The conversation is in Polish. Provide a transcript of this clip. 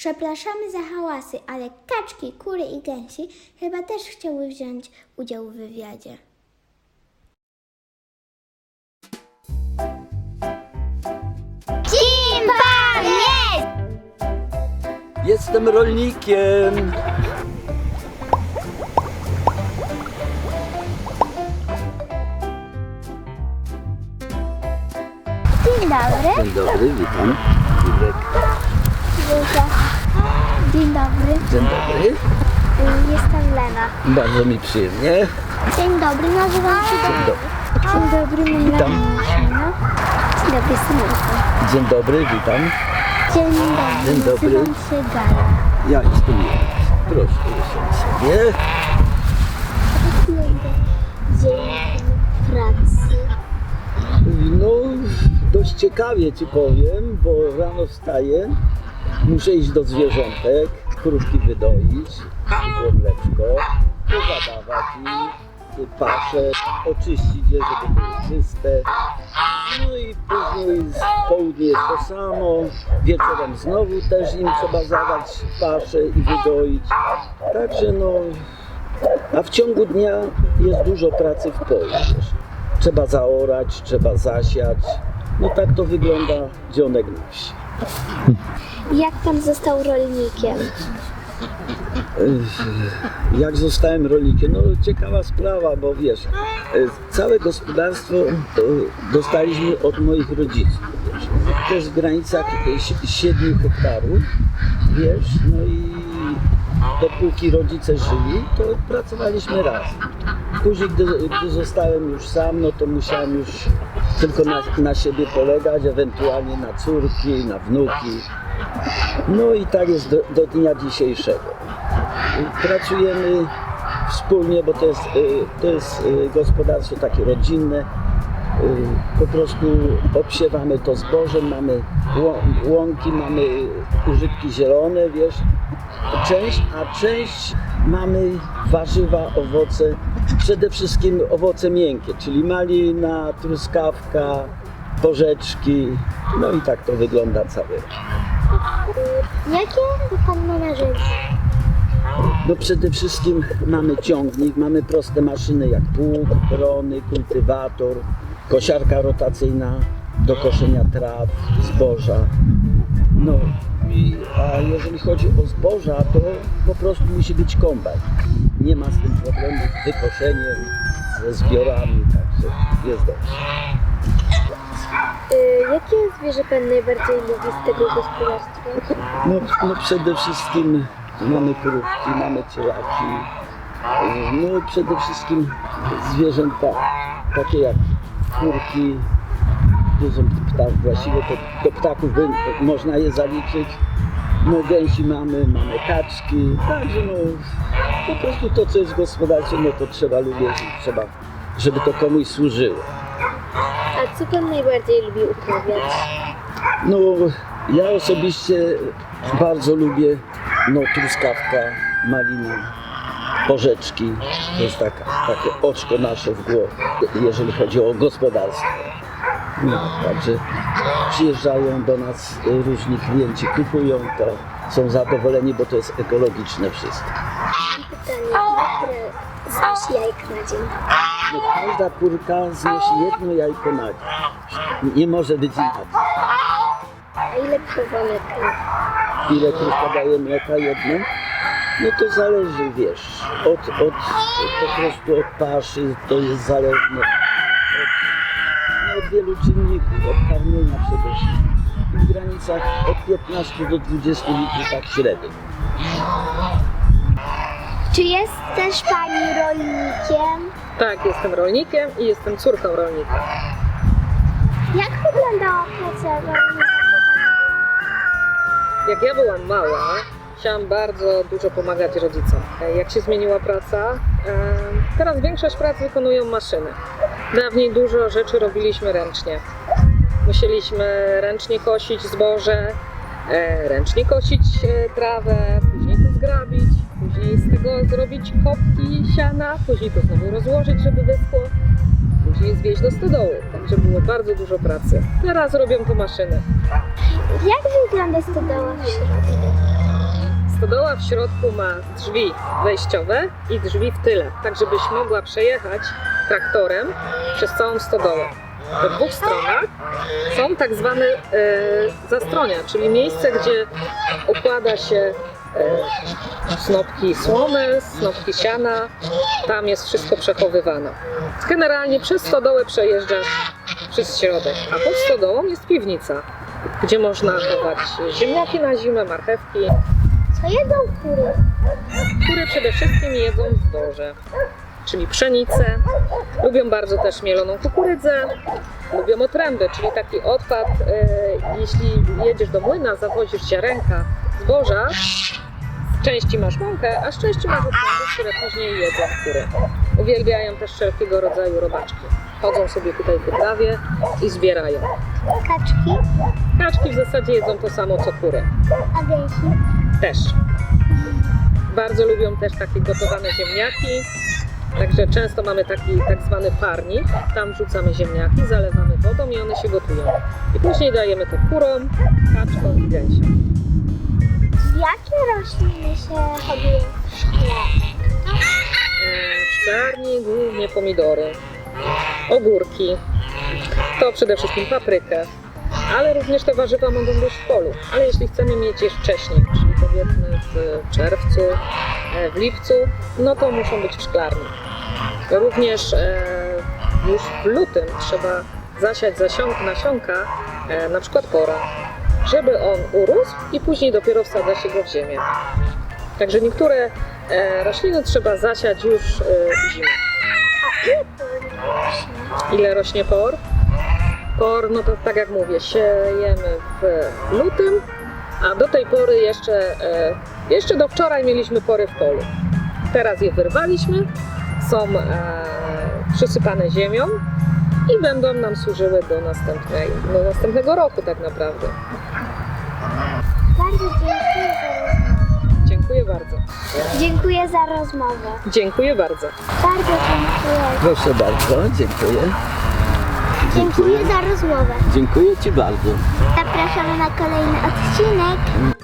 Przepraszamy za hałasy, ale kaczki, kury i gęsi chyba też chciały wziąć udział w wywiadzie. Kim pan jest? Jestem rolnikiem. Dzień dobry. Dzień dobry, witam. Jurek. Zuzia. Dzień dobry. Jestem Lena. Bardzo mi przyjemnie. Dzień dobry, nazywam się Dzień dobry. Dzień dobry, mam Witam. Dzień dobry, Symulka. Dzień dobry, witam. Dzień dobry, Dzień dobry. nazywam się Gala. Ja jestem Jurek. Proszę, usiądź sobie. Dzień pracy. No, dość ciekawie ci powiem, bo rano wstaję, muszę iść do zwierzątek, krówki wydoić, ciepłe mleczko, pozadawać im, paszę, oczyścić je, żeby były czyste. No i później w południe jest to samo, wieczorem znowu też im trzeba zadać paszę i wydoić. Także no, a w ciągu dnia jest dużo pracy w polu. Trzeba zaorać, trzeba zasiać. No tak to wygląda dzionek na wsi. Jak pan został rolnikiem? Jak zostałem rolnikiem? No ciekawa sprawa, bo wiesz, e, całe gospodarstwo e, dostaliśmy od moich rodziców. Jest w granicach e, si- 7 hektarów, wiesz, no i dopóki rodzice żyli, to pracowaliśmy razem. Później, gdy, gdy zostałem już sam, no to musiałem już tylko na, na siebie polegać, ewentualnie na córki, na wnuki. No i tak jest do, do dnia dzisiejszego. Pracujemy wspólnie, bo to jest, y, to jest y, gospodarstwo takie rodzinne. Y, Po prostu obsiewamy to zbożem, mamy łą- łąki, mamy użytki zielone, wiesz, część, a część mamy warzywa, owoce, przede wszystkim owoce miękkie, czyli malina, truskawka, porzeczki, no i tak to wygląda cały rok. Jakie pan ma narzędzia? No przede wszystkim mamy ciągnik, mamy proste maszyny jak pług, rony, kultywator, kosiarka rotacyjna do koszenia traw, zboża. No, i, a jeżeli chodzi o zboża, to po prostu musi być kombajn. Nie ma z tym problemu z wykoszeniem, ze zbiorami, także jest dobrze. Y, jakie zwierzę pan najbardziej lubi z tego gospodarstwa? No, no przede wszystkim mamy krówki, mamy cielaki. No przede wszystkim zwierzęta takie jak kurki, to są ptak, właściwie to, do ptaków by, można je zaliczyć. No gęsi mamy, mamy kaczki, także no po prostu to co jest w gospodarce, no to trzeba lubić trzeba, żeby to komuś służyło. A co pan najbardziej lubi uprawiać? No, ja osobiście bardzo lubię no, truskawka, malina, porzeczki. To jest taka, takie oczko nasze w głowie, jeżeli chodzi o gospodarstwo. No, także przyjeżdżają do nas różni klienci, kupują to, są zadowoleni, bo to jest ekologiczne wszystko. Pytanie, znosi jajka na dzień? No, każda kurka znosi jedno jajko na dzień. Nie może być inaczej. A ile mleka? ile krówka daje mleka jedno, no to zależy, wiesz, od, od po prostu od paszy, to jest zależne od wielu czynników, od karmienia przede wszystkim. W granicach od 15 do 20 litrów tak średnio. Czy jest też pani rolnikiem? Tak, jestem rolnikiem i jestem córką rolnika. Jak wyglądała praca rolnika? Jak ja byłam mała, chciałam bardzo dużo pomagać rodzicom. E, Jak się zmieniła praca, e, teraz większość prac wykonują maszyny. Dawniej dużo rzeczy robiliśmy ręcznie. Musieliśmy ręcznie kosić zboże, e, ręcznie kosić e, trawę, później to zgrabić, później z tego zrobić kopki siana, później to znowu rozłożyć, żeby wyschło, później zwieźć do stodoły. Także było bardzo dużo pracy. Teraz robią to maszyny. Jak wygląda stodoła w środku? Stodoła w środku ma drzwi wejściowe i drzwi w tyle, tak żebyś mogła przejechać traktorem przez całą stodołę. Po dwóch stronach są tak zwane e, zastronia, czyli miejsce, gdzie układa się e, snopki słomy, snopki siana. Tam jest wszystko przechowywane. Generalnie przez stodołę przejeżdżasz przez środek, a pod stodołą jest piwnica, gdzie można chować ziemniaki na zimę, marchewki, Co jedzą kury? które przede wszystkim jedzą zboże, czyli pszenicę. Lubią bardzo też mieloną kukurydzę, lubią otręby, czyli taki odpad. E, jeśli jedziesz do młyna, zawozisz ziarenka zboża, z części masz mąkę, a z części masz otręby, które później jedzą kury. Uwielbiają też wszelkiego rodzaju robaczki. Chodzą sobie tutaj po trawie i zbierają. Kaczki, Kaczki w zasadzie jedzą to samo co kury. a gęsi. Też. Bardzo lubią też takie gotowane ziemniaki. Także często mamy taki tak zwany parnik. Tam wrzucamy ziemniaki, zalewamy wodą i one się gotują. I później dajemy to kurom, kaczkom i gęsiom. Jakie rośliny się hoduje w szkle? E, W szklarni głównie pomidory, ogórki, to przede wszystkim paprykę, ale również te warzywa mogą być w polu. Ale jeśli chcemy mieć je wcześniej, powiedzmy w czerwcu, e, w lipcu, no to muszą być w szklarni. Również e, już w lutym trzeba zasiać zasią- nasionka, e, na przykład pora, żeby on urósł i później dopiero wsadza się go w ziemię. Także niektóre rośliny trzeba zasiać już w? Ile rośnie por? Por, no to tak jak mówię, siejemy w lutym, a do tej pory jeszcze, e, jeszcze do wczoraj mieliśmy pory w polu. Teraz je wyrwaliśmy, są e, przysypane ziemią i będą nam służyły do, następnej, do następnego roku tak naprawdę. Bardzo dziękuję za rozmowę. Dziękuję bardzo. Dziękuję za rozmowę. Dziękuję bardzo. Bardzo dziękuję. Proszę bardzo, dziękuję. Dziękuję za rozmowę. Dziękuję Ci bardzo. Zapraszamy na kolejny odcinek.